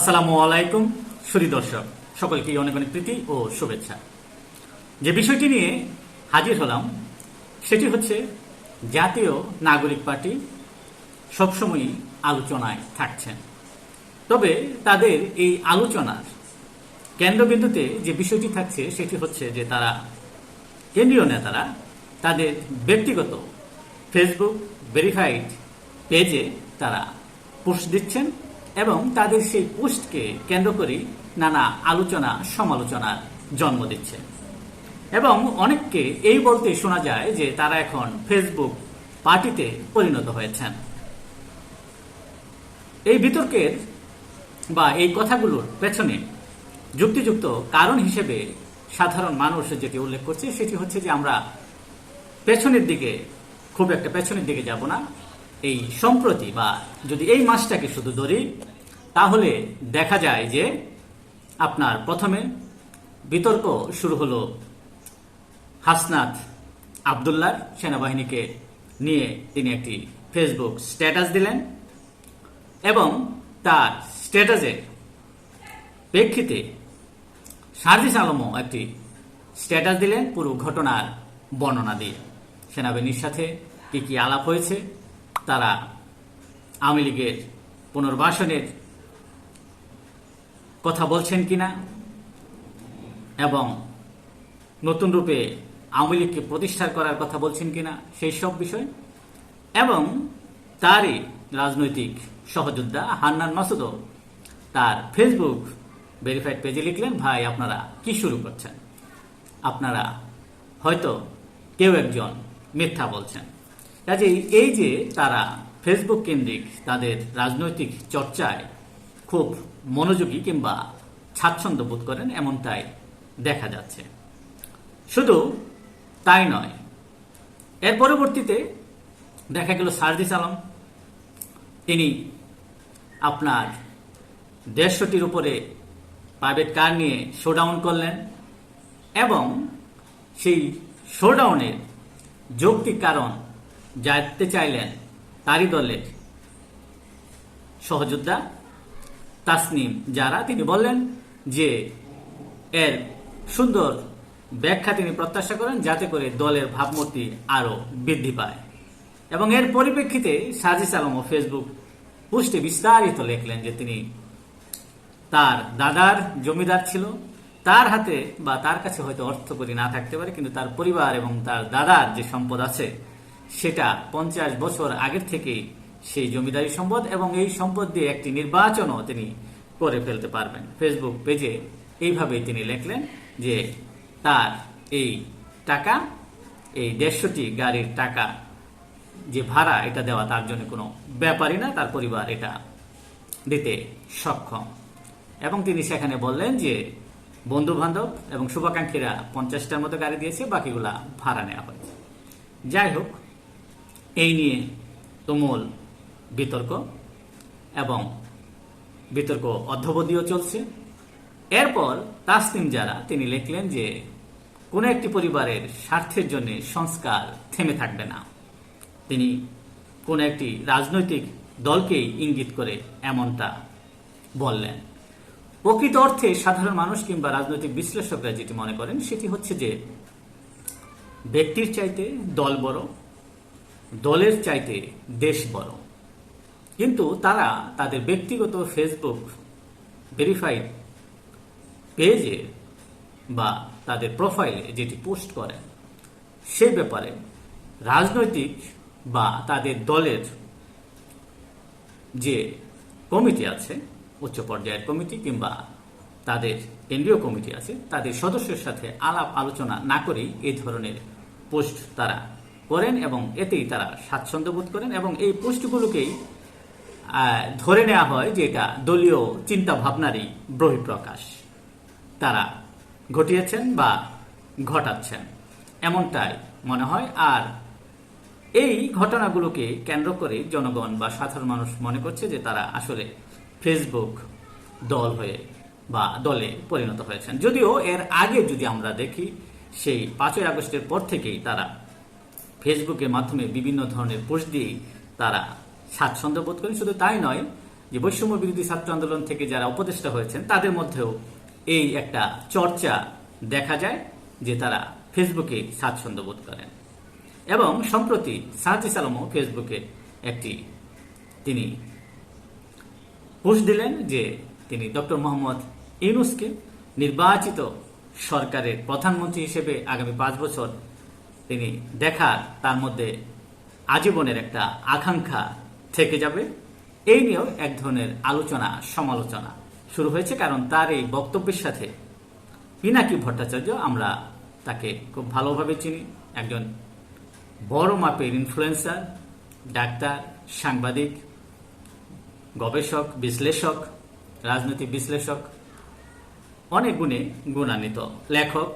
আসসালামু আলাইকুম সুরি দর্শক, সকলকে অনেক অনেক প্রীতি ও শুভেচ্ছা। যে বিষয়টি নিয়ে হাজির হলাম, সেটি হচ্ছে জাতীয় নাগরিক পার্টি সবসময়ই আলোচনায় থাকছেন। তবে তাদের এই আলোচনার কেন্দ্রবিন্দুতে যে বিষয়টি থাকছে, সেটি হচ্ছে যে তারা কেন্দ্রীয় নেতারা তাদের ব্যক্তিগত ফেসবুক ভেরিফাইড পেজে তারা পোস্ট দিচ্ছেন। এবং তাদের সেই পোস্টকে কেন্দ্র করেই নানা আলোচনা, সমালোচনার জন্ম দিচ্ছে। এবং অনেককে এই বলতে শোনা যায় যে তারা এখন ফেসবুক পার্টিতে পরিণত হয়েছেন। এই বিতর্কের বা এই কথাগুলোর পেছনে যুক্তিযুক্ত কারণ হিসেবে সাধারণ মানুষ যেটি উল্লেখ করছে, সেটি হচ্ছে যে আমরা পেছনের দিকে, খুব একটা পেছনের দিকে যাব না। এই সম্প্রতি বা যদি এই মাসটাকে শুধু ধরি, তাহলে দেখা যায় যে আপনার প্রথমে বিতর্ক শুরু হলো হাসনাত আবদুল্লার সেনাবাহিনীকে নিয়ে তিনি একটি ফেসবুক স্ট্যাটাস দিলেন এবং তার স্ট্যাটাসের প্রেক্ষিতে সার্জিস আলমও একটি স্ট্যাটাস দিলেন পুরো ঘটনার বর্ণনা দিয়ে। সেনাবাহিনীর সাথে কি কি আলাপ হয়েছে? তারা আওয়ামী লীগের পুনর্বাসনের কথা বলছেন কিনা এবং নতুন রূপে আওয়ামী লীগকে প্রতিষ্ঠা করার কথা বলছেন কিনা সেই সব বিষয় এবং তারই রাজনৈতিক সহযোদ্ধা হান্নান মাসুদও তার ফেসবুক ভেরিফাইড পেজে লিখলেন, ভাই, আপনারা কি শুরু করছেন? আপনারা হয়তো কেউ একজন মিথ্যা বলছেন। কাজেই এই যে তারা ফেসবুক কেন্দ্রিক তাদের রাজনৈতিক চর্চায় খুব মনোযোগী কিংবা স্বাচ্ছন্দ্য বোধ করেন, এমনটাই দেখা যাচ্ছে। শুধু তাই নয়, এর পরবর্তীতে দেখা গেল সার্জিস আলম। তিনি আপনার দেড়শোটির উপরে প্রাইভেট কার নিয়ে শোডাউন করলেন এবং সেই শোডাউনের যৌক্তিক কারণ জানতে চাইলেন তারই দলের সহযোদ্ধা তাসনিম যারা, তিনি বললেন যে এর সুন্দর ব্যাখ্যা তিনি প্রত্যাশা করেন যাতে করে দলের ভাবমূর্তি আরও বৃদ্ধি পায়। এবং এর পরিপ্রেক্ষিতে সাজিস আলম ও ফেসবুক পোস্টে বিস্তারিত লিখলেন যে তিনি তার দাদার জমিদার ছিল, তার হাতে বা তার কাছে হয়তো অর্থ করি না থাকতে পারে, কিন্তু তার পরিবার এবং তার দাদার যে সম্পদ আছে সেটা পঞ্চাশ বছর আগের থেকে সেই জমিদারি সম্পদ এবং এই সম্পদ দিয়ে একটি নির্বাচনও তিনি করে ফেলতে পারবেন। ফেসবুক পেজে এইভাবেই তিনি লিখলেন যে তার এই টাকা, এই দেড়শোটি গাড়ির টাকা যে ভাড়া, এটা দেওয়া তার জন্য কোনো ব্যাপারই না, তার পরিবার এটা দিতে সক্ষম। এবং তিনি সেখানে বললেন যে বন্ধু বান্ধব এবং শুভাকাঙ্ক্ষীরা পঞ্চাশটার মতো গাড়ি দিয়েছে, বাকিগুলা ভাড়া নেওয়া হয়েছে। যাই হোক এই নিয়ে তুমুল বিতর্ক এবং বিতর্ক অধ্যবধিও চলছে। এরপর তাসনিম যারা, তিনি লিখলেন যে, কোনো একটি পরিবারের স্বার্থের জন্য সংস্কার থেমে থাকবে না। তিনি কোনো একটি রাজনৈতিক দলকেই ইঙ্গিত করে এমনটা বললেন। প্রকৃত অর্থে সাধারণ মানুষ কিংবা রাজনৈতিক বিশ্লেষকরা যেটি মনে করেন, সেটি হচ্ছে যে, ব্যক্তির চাইতে দল বড় দলের চাইতে দেশ বড়। কিন্তু তারা তাদের ব্যক্তিগত ফেসবুক ভেরিফাইড পেজে বা তাদের প্রোফাইলে যেটি পোস্ট করেন, সে ব্যাপারে রাজনৈতিক বা তাদের দলের যে কমিটি আছে, উচ্চ পর্যায়ের কমিটি কিংবা তাদের কেন্দ্রীয় কমিটি আছে, তাদের সদস্যের সাথে আলাপ আলোচনা না করেই এই ধরনের পোস্ট তারা করেন এবং এতেই তারা স্বাচ্ছন্দ্য বোধ করেন এবং এই পোস্টগুলোকেই ধরে নেওয়া হয় যে এটা দলীয় চিন্তা ভাবনারই বহিঃপ্রকাশ। তারা ঘটিয়েছেন বা ঘটাচ্ছেন, এমনটাই মনে হয়। আর এই ঘটনাগুলোকে কেন্দ্র করে জনগণ বা সাধারণ মানুষ মনে করছে যে তারা আসলে ফেসবুক দল হয়ে বা দলে পরিণত হয়েছেন। যদিও এর আগে যদি আমরা দেখি, সেই পাঁচই আগস্টের পর থেকেই তারা ফেসবুকের মাধ্যমে বিভিন্ন ধরনের পোস্ট দিয়েই তারা স্বাচ্ছন্দ্য বোধ করেন। শুধু তাই নয় যে বৈষম্য বিরোধী ছাত্র আন্দোলন থেকে যারা উপদেষ্টা হয়েছেন, তাদের মধ্যেও এই একটা চর্চা দেখা যায় যে তারা ফেসবুকে স্বাচ্ছন্দ্য বোধ করেন। এবং সম্প্রতি সাহাজি সালামও ফেসবুকে একটি তিনি পোস্ট দিলেন যে তিনি ডক্টর মোহাম্মদ ইউনুসকে নির্বাচিত সরকারের প্রধানমন্ত্রী হিসেবে আগামী পাঁচ বছর তিনি দেখার তার মধ্যে আজীবনের একটা আকাঙ্ক্ষা থেকে যাবে। এই নিয়েও এক ধরনের আলোচনা, সমালোচনা শুরু হয়েছে কারণ তার এই বক্তব্যের সাথে পিনাকি ভট্টাচার্য আমরা তাকে খুব ভালোভাবে চিনি। একজন বড় মাপের ইনফ্লুয়েন্সার ডাক্তার, সাংবাদিক, গবেষক, বিশ্লেষক, রাজনৈতিক বিশ্লেষক, অনেক গুণে গুণান্বিত লেখক।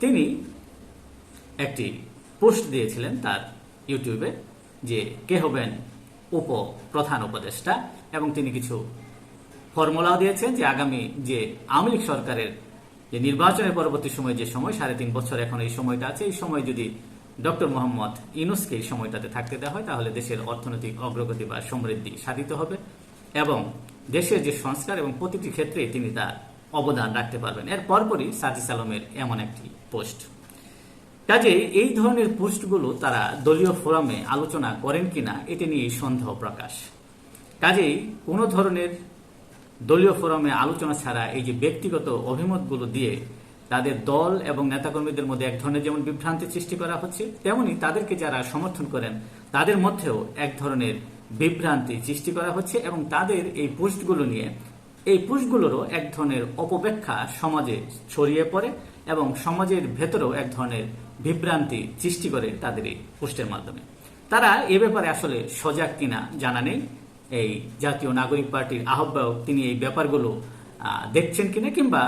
তিনি একটি পোস্ট দিয়েছিলেন তার ইউটিউবে যে কে হবেন উপ প্রধান উপদেষ্টা এবং তিনি কিছু ফর্মুলাও দিয়েছেন যে আগামী যে আওয়ামী লীগ সরকারের যে নির্বাচনের পরবর্তী সময় যে সময়, সাড়ে তিন বছর এখন এই সময়টা আছে, এই সময় যদি ডক্টর মোহাম্মদ ইউনুসকে এই সময়টাতে থাকতে দেওয়া হয়, তাহলে দেশের অর্থনৈতিক অগ্রগতি বা সমৃদ্ধি সাধিত হবে এবং দেশের যে সংস্কার এবং প্রতিটি ক্ষেত্রে তিনি তার অবদান রাখতে পারবেন। এর পরপরই সাজিস আলমের এমন একটি পোস্ট। কাজে এই ধরনের পোস্টগুলো তারা দলীয় ফোরামে আলোচনা করেন কিনা, এটি নিয়ে সন্দেহ প্রকাশ। কাজেই কোনো ধরনের দলীয় ফোরামে আলোচনা ছাড়া এই যে ব্যক্তিগত অভিমতগুলো দিয়ে তাদের দল এবং নেতাকর্মীদের মধ্যে এক ধরনের যেমন বিভ্রান্তি সৃষ্টি করা হচ্ছে, তেমনি তাদেরকে যারা সমর্থন করেন, তাদের মধ্যেও এক ধরনের বিভ্রান্তি সৃষ্টি করা হচ্ছে এবং তাদের এই পোস্টগুলো নিয়ে, এই পোস্টগুলোরও এক ধরনের অপব্যাখ্যা সমাজে ছড়িয়ে পড়ে এবং সমাজের ভেতরেও এক ধরনের বিভ্রান্তি সৃষ্টি করে তাদের এই পোস্টের মাধ্যমে। তারা এ ব্যাপারে আসলে সজাগ কিনা জানা নেই। এই জাতীয় নাগরিক পার্টির আহ্বায়ক তিনি এই ব্যাপারগুলো দেখছেন কিনা কিংবা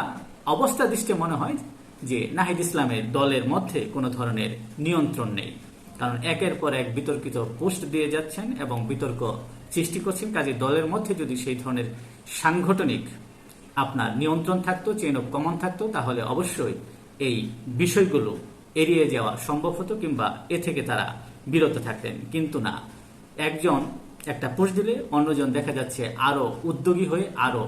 অবস্থা দৃষ্টি মনে হয় যে নাহিদ ইসলামের দলের মধ্যে কোনো ধরনের নিয়ন্ত্রণ নেই। কারণ একের পর এক বিতর্কিত পোস্ট দিয়ে যাচ্ছেন এবং বিতর্ক সৃষ্টি করছেন। কাজে দলের মধ্যে যদি সেই ধরনের সাংগঠনিক আপনার নিয়ন্ত্রণ থাকতো চেন অফ কমন থাকতো, তাহলে অবশ্যই এই বিষয়গুলো এড়িয়ে যাওয়া সম্ভব হতো কিংবা এ থেকে তারা বিরত থাকতেন। কিন্তু না, একজন, একটা পোস্ট দিলে অন্যজন দেখা যাচ্ছে আরও উদ্যোগী হয়ে আরও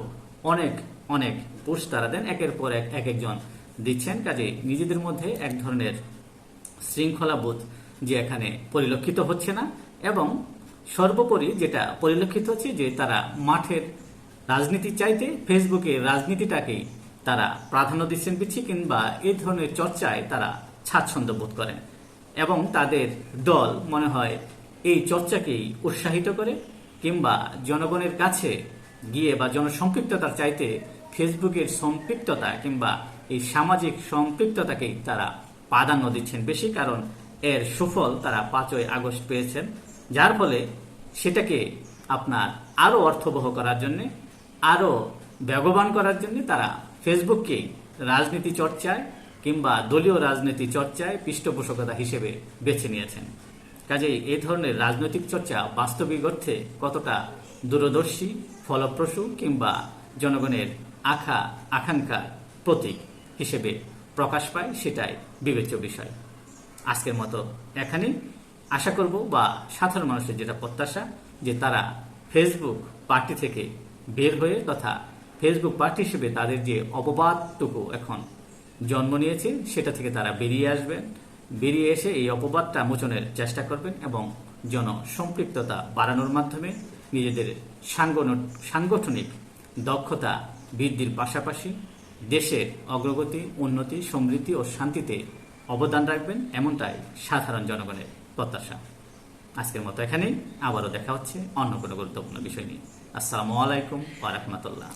অনেক অনেক পোস্ট তারা দেন। একের পর এক এক একজন দিচ্ছেন। কাজে নিজেদের মধ্যে এক ধরনের শৃঙ্খলাবোধ যে এখানে পরিলক্ষিত হচ্ছে না এবং সর্বোপরি যেটা পরিলক্ষিত হচ্ছে যে তারা মাঠের রাজনীতি চাইতে ফেসবুকে রাজনীতিটাকেই তারা প্রাধান্য দিচ্ছেন বেশি কিংবা এই ধরনের চর্চায় তারা স্বাচ্ছন্দ্য বোধ করেন এবং তাদের দল মনে হয় এই চর্চাকেই উৎসাহিত করে কিংবা জনগণের কাছে গিয়ে বা জনসম্পৃক্ততার চাইতে ফেসবুকের সম্পৃক্ততা কিংবা এই সামাজিক সম্পৃক্ততাকেই তারা প্রাধান্য দিচ্ছেন বেশি কারণ এর সুফল তারা পাঁচই আগস্ট পেয়েছেন, যার ফলে সেটাকে আপনার আরও অর্থবহ করার জন্যে, আরও বেগবান করার জন্যে তারা ফেসবুককেই রাজনীতি চর্চায় কিংবা দলীয় রাজনীতি চর্চায় পৃষ্ঠপোষকতা হিসেবে বেছে নিয়েছেন। কাজেই এ ধরনের রাজনৈতিক চর্চা বাস্তবিক অর্থে কতটা দূরদর্শী, ফলপ্রসূ কিংবা জনগণের আখা আকাঙ্ক্ষার প্রতীক হিসেবে প্রকাশ পায় সেটাই বিবেচ্য বিষয়। আজকের মতো এখানে আশা করব বা সাধারণ মানুষের যেটা প্রত্যাশা যে তারা ফেসবুক পার্টি থেকে বের হয়ে তথা ফেসবুক পার্টি হিসেবে তাদের যে অপবাদটুকু এখন জন্ম নিয়েছে, সেটা থেকে তারা বেরিয়ে আসবেন বেরিয়ে এসে এই অপবাদটা মোচনের চেষ্টা করবেন এবং জন সম্পৃক্ততা বাড়ানোর মাধ্যমে নিজেদের সাংগঠনিক দক্ষতা বৃদ্ধির পাশাপাশি দেশের অগ্রগতি, উন্নতি, সমৃদ্ধি ও শান্তিতে অবদান রাখবেন এমনটাই সাধারণ জনগণের প্রত্যাশা। আজকের মতো এখানেই আবারও দেখা হচ্ছে অন্য কোনো গুরুত্বপূর্ণ বিষয় নিয়ে। আসসালামু আলাইকুম রাহমাতুল্লাহ।